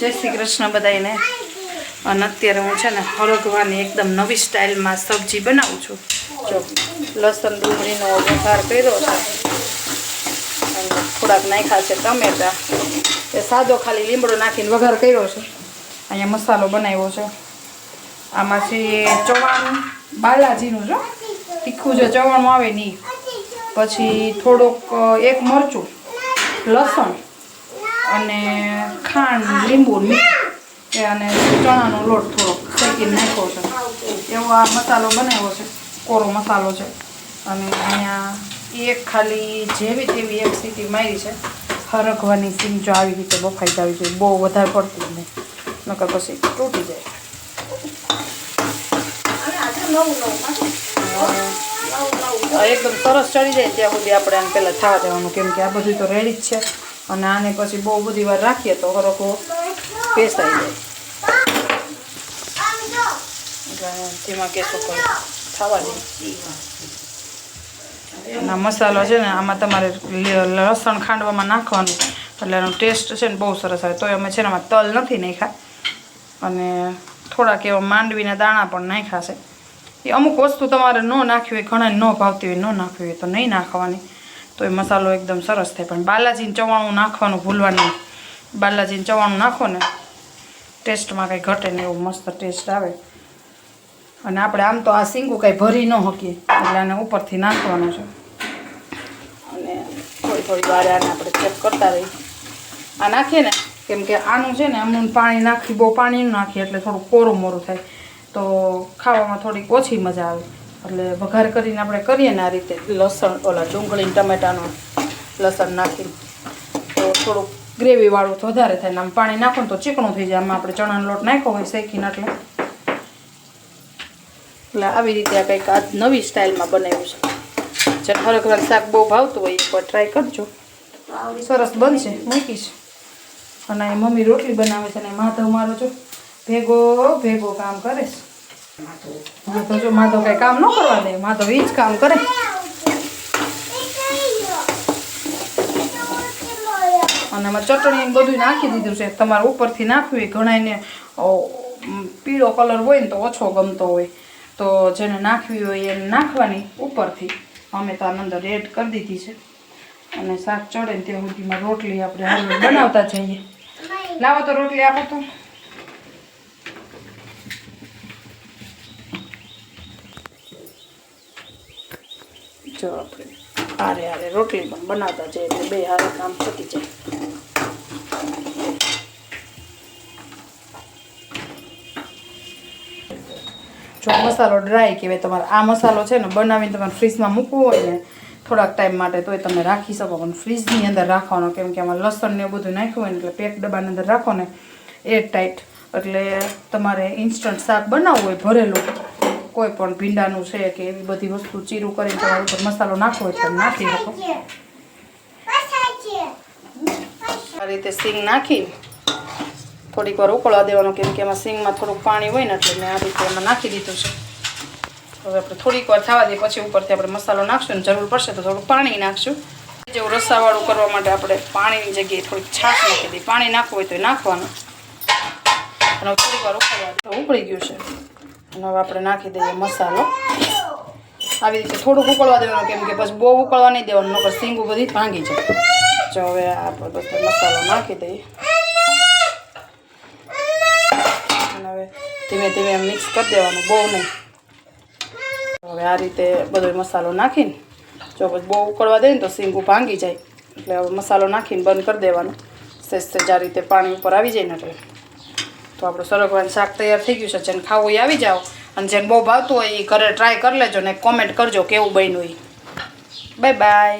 જય શ્રી કૃષ્ણ બધાને અને અત્યારે હું છે ને હરગવાની એકદમ નવી સ્ટાઇલમાં સબ્જી બનાવું છું. જો, લસણ, ડુંગળીનો વઘાર કર્યો છે. થોડાક નાખ્યા છે ટમેટા. એ સાદો ખાલી લીમડો નાખીને વઘાર કર્યો છે. અહીંયા મસાલો બનાવ્યો છે. આમાંથી ચવાણું, બાલાજીનું જો તીખું જે ચવાણું આવે નહીં પછી થોડોક એક મરચું, લસણ. અને ખાંડ, લીંબુ, મીઠું અને ચણાનો લોટ થોડોક શેકીને નાખ્યો છે. એવો આ મસાલો બનાવ્યો છે, કોરો મસાલો છે. અને અહીંયા એક ખાલી જેવી તેવી એક સીટી મારી છે. હરખવાની સીમ જો આવી રીતે બફાઈ જવી જોઈએ, બહુ વધારે પડતી નહીં. નકર પછી તૂટી જાય. એકદમ સરસ ચડી જાય ત્યાં સુધી આપણે આને પહેલાં થવા દેવાનું, કેમ કે આ બધું તો રેડી જ છે. અને આને પછી બહુ બધી વાર રાખીએ તો હરખો પેસાઈ જાય. એટલે તેમાં ઉપર થવા દે અને મસાલો છે ને, આમાં તમારે લસણ ખાંડવામાં નાખવાનું. એટલે એનો ટેસ્ટ છે ને બહુ સરસ આવે. તોય અમે છે ને આમાં તલ નથી નાખ્યા. અને થોડાક એવા માંડવીના દાણા પણ નાખ્યા છે. એ અમુક વસ્તુ તમારે ન નાખવી હોય ઘણા ન ભાવતી હોય, ન નાખવી હોય તો નહીં નાખવાની. તો એ મસાલો એકદમ સરસ થાય. પણ બાલાજીને ચવાણું નાખવાનું ભૂલવાનું બાલાજીને ચવાણું નાખો ને, ટેસ્ટમાં કંઈ ઘટે ને એવું મસ્ત ટેસ્ટ આવે. અને આપણે આમ તો આ સિંગું કાંઈ ભરી ન શકીએ, એટલે આને ઉપરથી નાખવાનું છે. અને થોડી થોડી વાર આને આપણે ચેક કરતા રહીએ. આ નાખીએ ને, કેમ કે આનું છે ને, આમનું પાણી નાખી, બહુ પાણી નાખીએ, એટલે થોડું કોરું મોરું થાય. તો ખાવામાં થોડીક ઓછી મજા આવે. એટલે વઘાર કરીને આપણે કરીએ ને આ રીતે લસણ, ઓલા ડુંગળી ટમેટાનું લસણ નાખીને તો થોડુંક ગ્રેવીવાળું તો વધારે થાય ને આમ પાણી નાખો તો ચીકણું થઈ જાય. આમાં આપણે ચણાનો લોટ નાખ્યો હોય શેકીને એટલે. એટલે આવી રીતે આ કંઈક આ નવી સ્ટાઇલમાં બનાવ્યું છે. જે ખરેખર શાક બહુ ભાવતું હોય એકવાર ટ્રાય કરજો. સરસ બનશે, મૂકીશ. અને મમ્મી રોટલી બનાવે છે અને માધવ મારો જો. ભેગો ભેગો કામ કરે છે. તો જો માધવ કઈ કામ ન કરવા દે. માધવ એ જ કામ કરે. અને એમાં ચટણી બધું નાખી દીધું છે. તમારે ઉપરથી નાખવી ઘણાને પીળો કલર હોય ને તો ઓછો ગમતો હોય. તો જેને નાખવી હોય એને નાખવાની ઉપરથી. અમે તો અંદર એડ કરી દીધી છે. અને શાક ચડે ને ત્યાં સુધીમાં રોટલી આપણે બનાવતા જઈએ. લાવો તો રોટલી આપો તો. જો આપણે હારે હારે રોટલી પણ બનાવતા જઈએ એટલે બે હારે કામ પતી જાય. જો મસાલો ડ્રાય કહેવાય, તમારે આ મસાલો છે ને બનાવીને તમારે ફ્રીજમાં મૂકવો હોય ને થોડાક ટાઈમ માટે તોય તમે રાખી શકો, પણ ફ્રીજની અંદર રાખવાનો, કેમ કે આમાં લસણ ને બધું નાખ્યું હોય ને એટલે પેક ડબ્બાની અંદર રાખો ને એર ટાઈટ એટલે તમારે ઇન્સ્ટન્ટ શાક બનાવવું હોય ભરેલું કોઈ પણ ભીંડાનું છે કે એવી બધી વસ્તુ ચીરું કરીને તમારા ઉપર મસાલો નાખો હોય તો નાખી શકો. આ રીતે સિંગ નાખી થોડીક વાર ઉકળવા દેવાનું કેમ કે એમાં સિંગમાં થોડુંક પાણી હોય ને એટલે મેં આ રીતે એમાં નાખી દીધું છે. હવે આપણે થોડીક વાર થવા દઈએ, પછી ઉપરથી આપણે મસાલો નાખશું ને જરૂર પડશે તો થોડુંક પાણી નાખશું. જેવું રસાવાળું કરવા માટે આપણે પાણીની જગ્યાએ થોડીક છાશ નાખી દઈએ. પાણી નાખવું હોય તો નાખવાનું. અને થોડીક વાર ઉકળવા ઉકળી ગયું છે. અને હવે આપણે નાખી દઈએ મસાલો. આવી રીતે થોડુંક ઉકળવા દેવાનું કેમ કે પછી બહુ ઉકળવા નહીં દેવાનું, નકર સિંગું બધી ભાંગી જાય. જો હવે આપણે બધો મસાલો નાખી દઈએ. અને હવે ધીમે ધીમે મિક્સ કરી દેવાનું, બહુ નહીં. હવે આ રીતે બધો મસાલો નાખીને, જો પછી બહુ ઉકળવા દે ને તો સિંગું ભાંગી જાય. એટલે હવે મસાલો નાખીને બંધ કરી દેવાનું. સેજ સેજ આ રીતે પાણી ઉપર આવી જાય ને એટલે. તો આપણું સરગવાનું શાક તૈયાર થઈ ગયું છે. જેને ખાવું એ આવી જાઓ. અને જેને બહુ ભાવતું હોય એ ઘરે ટ્રાય કરી લેજો ને કોમેન્ટ કરજો કેવું બન્યું એ. Bye bye